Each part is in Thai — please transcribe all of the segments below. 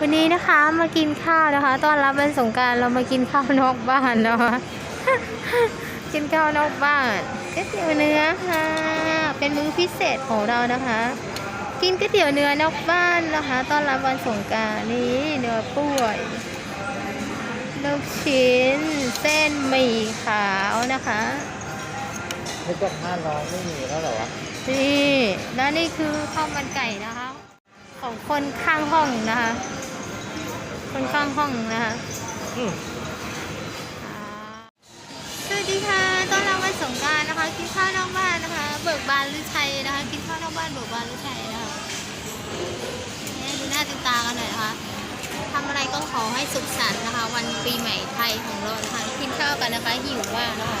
วันนี้นะคะมากินข้าวนะคะตอนรับวันสงกรารเรามากินข้าวนอกบ้านนะคะกินข้าวนอกบ้านก๋วยเตี๋ยวเนื้อค่ะ เป็นมื้อพิเศษของเรานะคะ กินก๋วยเตี๋ยวเนื้อนอกบ้านนะคะตอนรับวันสงกรารนี่เนื้อป่วยลูกชิ้นเส้นหมี่ขาวนะคะนึกว่าข้าน้องไม่มีแล้วเหรอวะนี่แล้วนี่คือข้าวมันไก่นะคะ ของคนข้างห้องนะคะ คนข้างห้องนะคะอืมสวัสดีค่ะต้อนรับวันสงกรารนะคะกินข้าวนอกบ้านนะคะ เบิกบานหรือชัยนะคะกินข้าวนอกบ้านเบิกบานหรือชัยนะคะเนี่ยดูหน้าติตากันหน่อยนะคะทำอะไรก็ขอให้สุขสันต์นะคะ วันปีใหม่ไทยของเรานะคะกินข้าวกันนะคะหิวมากนะคะ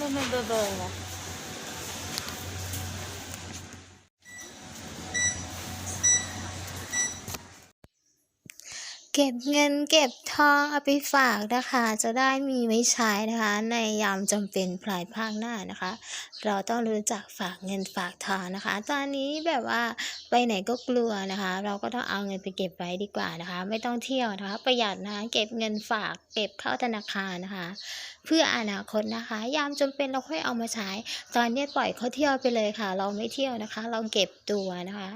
ก็ไม่ไม่ เก็บเงินเก็บทองเอาไปฝากนะคะ จะได้มีไว้ใช้นะคะ ในยามจำเป็นภายภาคหน้านะคะ เราต้องรู้จักฝากเงินฝากทองนะคะ ตอนนี้แบบว่าไปไหนก็กลัวนะคะ เราก็ต้องเอาเงินไปเก็บไว้ดีกว่านะคะ ไม่ต้องเที่ยวนะคะ ประหยัดนะคะเก็บเงินฝากเก็บเข้าธนาคารนะคะ เพื่ออนาคตนะคะ ยามจำเป็นเราค่อยเอามาใช้ ตอนนี้ปล่อยเขาเที่ยวไปเลยค่ะ เราไม่เที่ยวนะคะ เราเก็บตัวนะคะ